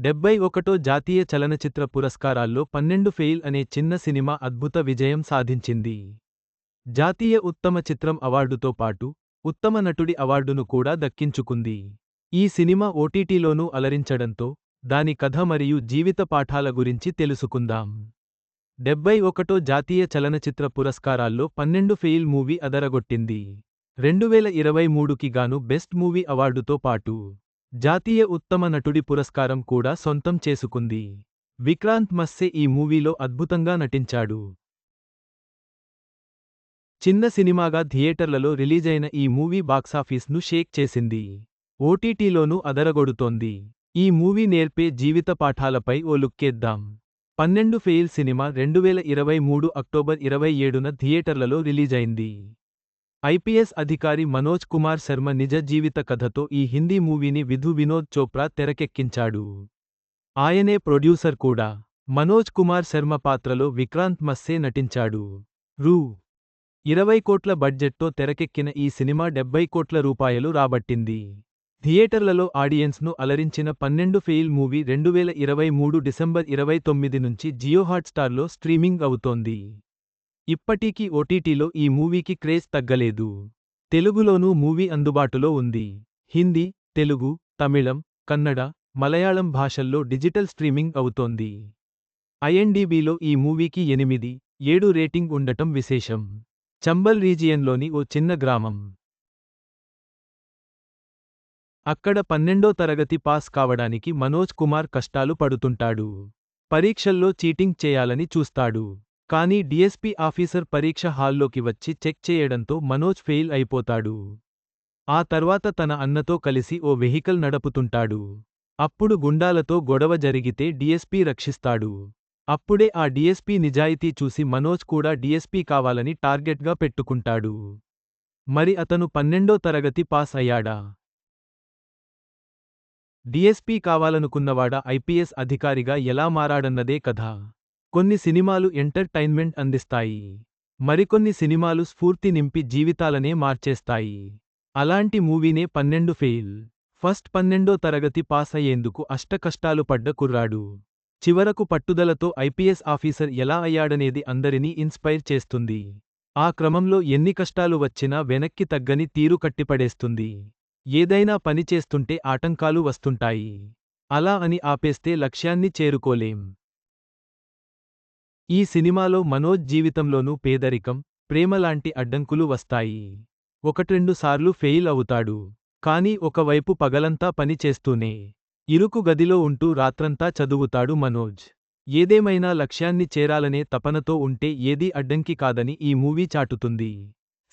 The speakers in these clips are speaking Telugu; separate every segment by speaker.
Speaker 1: డెబ్బై ఒకటో జాతీయ చలనచిత్ర పురస్కారాల్లో పన్నెండు ఫెయిల్ అనే చిన్న సినిమా అద్భుత విజయం సాధించింది. జాతీయ ఉత్తమ చిత్రం అవార్డుతో పాటు ఉత్తమ నటుడి అవార్డును కూడా దక్కించుకుంది. ఈ సినిమా ఓటీటీలోనూ అలరించడంతో దాని కథ మరియు జీవిత పాఠాల గురించి తెలుసుకుందాం. డెబ్బై ఒకటో జాతీయ చలనచిత్ర పురస్కారాల్లో పన్నెండు ఫెయిల్ మూవీ అదరగొట్టింది. రెండువేల ఇరవై మూడుకి గాను బెస్ట్ మూవీ అవార్డుతో పాటు జాతీయ ఉత్తమ నటుడి పురస్కారం కూడా సొంతం చేసుకుంది. విక్రాంత్ మస్సే ఈ మూవీలో అద్భుతంగా నటించాడు. చిన్న సినిమాగా థియేటర్లలో రిలీజైన ఈ మూవీ బాక్సాఫీస్ను షేక్ చేసింది. ఓటీటీలోనూ అదరగొడుతోంది. ఈ మూవీ నేర్పే జీవిత పాఠాలపై ఓ లుక్కేద్దాం. పన్నెండు ఫెయిల్ సినిమా రెండువేల ఇరవై మూడు అక్టోబర్ ఇరవై ఏడున థియేటర్లలో రిలీజైంది. ఐపీఎస్ అధికారి మనోజ్ కుమార్ శర్మ నిజ జీవిత కథతో ఈ హిందీ మూవీని విధు వినోద్ చోప్రా తెరకెక్కించాడు. ఆయనే ప్రొడ్యూసర్ కూడా. మనోజ్ కుమార్ శర్మ పాత్రలో విక్రాంత్ మస్సే నటించాడు. రూ. ఇరవై కోట్ల బడ్జెట్తో తెరకెక్కిన ఈ సినిమా డెబ్బై కోట్ల రూపాయలు రాబట్టింది. థియేటర్లలో ఆడియన్స్ను అలరించిన పన్నెండు ఫెయిల్ మూవీ రెండువేల ఇరవై మూడు డిసెంబర్ ఇరవై తొమ్మిది నుంచి జియో హాట్స్టార్లో స్ట్రీమింగ్ అవుతోంది. ఇప్పటికీ ఓటీటీలో ఈ మూవీకి క్రేజ్ తగ్గలేదు. తెలుగులోనూ మూవీ అందుబాటులో ఉంది. హిందీ తెలుగు తమిళం కన్నడ మలయాళం భాషల్లో డిజిటల్ స్ట్రీమింగ్ అవుతోంది. ఐఎన్డీబీలో ఈ మూవీకి ఎనిమిది ఏడు రేటింగ్ ఉండటం విశేషం. చంబల్ రీజియన్లోని ఓ చిన్న గ్రామం. అక్కడ పన్నెండో తరగతి పాస్ కావడానికి మనోజ్ కుమార్ కష్టాలు పడుతుంటాడు. పరీక్షల్లో చీటింగ్ చేయాలని చూస్తాడు. కానీ డీఎస్పీ ఆఫీసర్ పరీక్ష హాల్లోకి వచ్చి చెక్ చేయడంతో మనోజ్ ఫెయిల్ అయిపోతాడు. ఆ తర్వాత తన అన్నతో కలిసి ఓ వెహికల్ నడుపుతుంటాడు. అప్పుడు గుండాలతో గొడవ జరిగితే డీఎస్పీ రక్షిస్తాడు. అప్పుడే ఆ డీఎస్పీ నిజాయితీ చూసి మనోజ్ కూడా డీఎస్పీ కావాలని టార్గెట్గా పెట్టుకుంటాడు. మరి అతను పన్నెండో తరగతి పాస్ అయ్యాడా? డీఎస్పీ కావాలనుకున్నవాడా ఐపీఎస్ అధికారిగా ఎలా మారాడన్నదే కథ. కొన్ని సినిమాలు ఎంటర్టైన్మెంట్ అందిస్తాయి. మరికొన్ని సినిమాలు స్ఫూర్తి నింపి జీవితాలనే మార్చేస్తాయి. అలాంటి మూవీనే పన్నెండు ఫెయిల్. ఫస్ట్ పన్నెండో తరగతి పాస్ అయ్యేందుకు అష్టకష్టాలు పడ్డ కుర్రాడు. చివరకు పట్టుదలతో ఐపీఎస్ ఆఫీసర్ ఎలా అయ్యాడనేది అందరినీ ఇన్స్పైర్ చేస్తుంది. ఆ క్రమంలో ఎన్ని కష్టాలు వచ్చినా వెనక్కి తగ్గని తీరు కట్టిపడేస్తుంది. ఏదైనా పని చేస్తుంటే ఆటంకాలు వస్తుంటాయి. అలా అని ఆపేస్తే లక్ష్యాన్ని చేరుకోలేం. ఈ సినిమాలో మనోజ్ జీవితంలోనూ పేదరికం ప్రేమలాంటి అడ్డంకులు వస్తాయి. ఒకట్రెండు సార్లు ఫెయిల్ అవుతాడు. కానీ ఒకవైపు పగలంతా పని చేస్తూనే ఇరుకు గదిలో ఉంటూ రాత్రంతా చదువుతాడు మనోజ్. ఏదేమైనా లక్ష్యాన్ని చేరాలనే తపనతో ఉంటే ఏదీ అడ్డంకి కాదని ఈ మూవీ చాటుతుంది.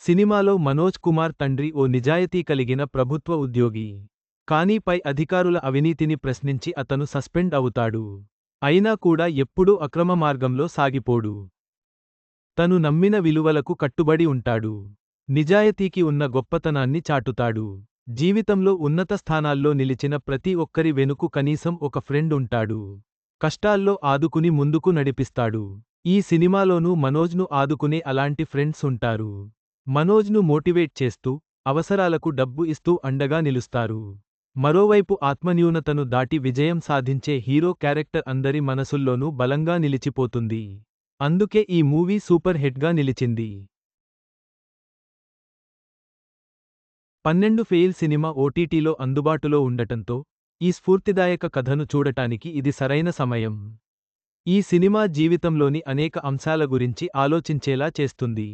Speaker 1: సినిమాలో మనోజ్ కుమార్ తండ్రి ఓ నిజాయితీ కలిగిన ప్రభుత్వ ఉద్యోగి. కానీ పై అధికారుల అవినీతిని ప్రశ్నించి అతను సస్పెండ్ అవుతాడు. అయినా కూడా ఎప్పుడూ అక్రమ మార్గంలో సాగిపోడు. తను నమ్మిన విలువలకు కట్టుబడి ఉంటాడు. నిజాయితీకి ఉన్న గొప్పతనాన్ని చాటుతాడు. జీవితంలో ఉన్నత స్థానాల్లో నిలిచిన ప్రతి ఒక్కరి వెనుకు కనీసం ఒక ఫ్రెండ్ ఉంటాడు. కష్టాల్లో ఆదుకుని ముందుకు నడిపిస్తాడు. ఈ సినిమాలోనూ మనోజ్ను ఆదుకునే అలాంటి ఫ్రెండ్స్ ఉంటారు. మనోజ్ను మోటివేట్ చేస్తూ అవసరాలకు డబ్బు ఇస్తూ అండగా నిలుస్తారు. మరోవైపు ఆత్మన్యూనతను దాటి విజయం సాధించే హీరో క్యారెక్టర్ అందరి మనసుల్లోనూ బలంగా నిలిచిపోతుంది. అందుకే ఈ మూవీ సూపర్ హిట్గా నిలిచింది. పన్నెండు ఫెయిల్ సినిమా ఓటీటీలో అందుబాటులో ఉండటంతో ఈ స్ఫూర్తిదాయక కథను చూడటానికి ఇది సరైన సమయం. ఈ సినిమా జీవితంలోని అనేక అంశాల గురించి ఆలోచించేలా చేస్తుంది.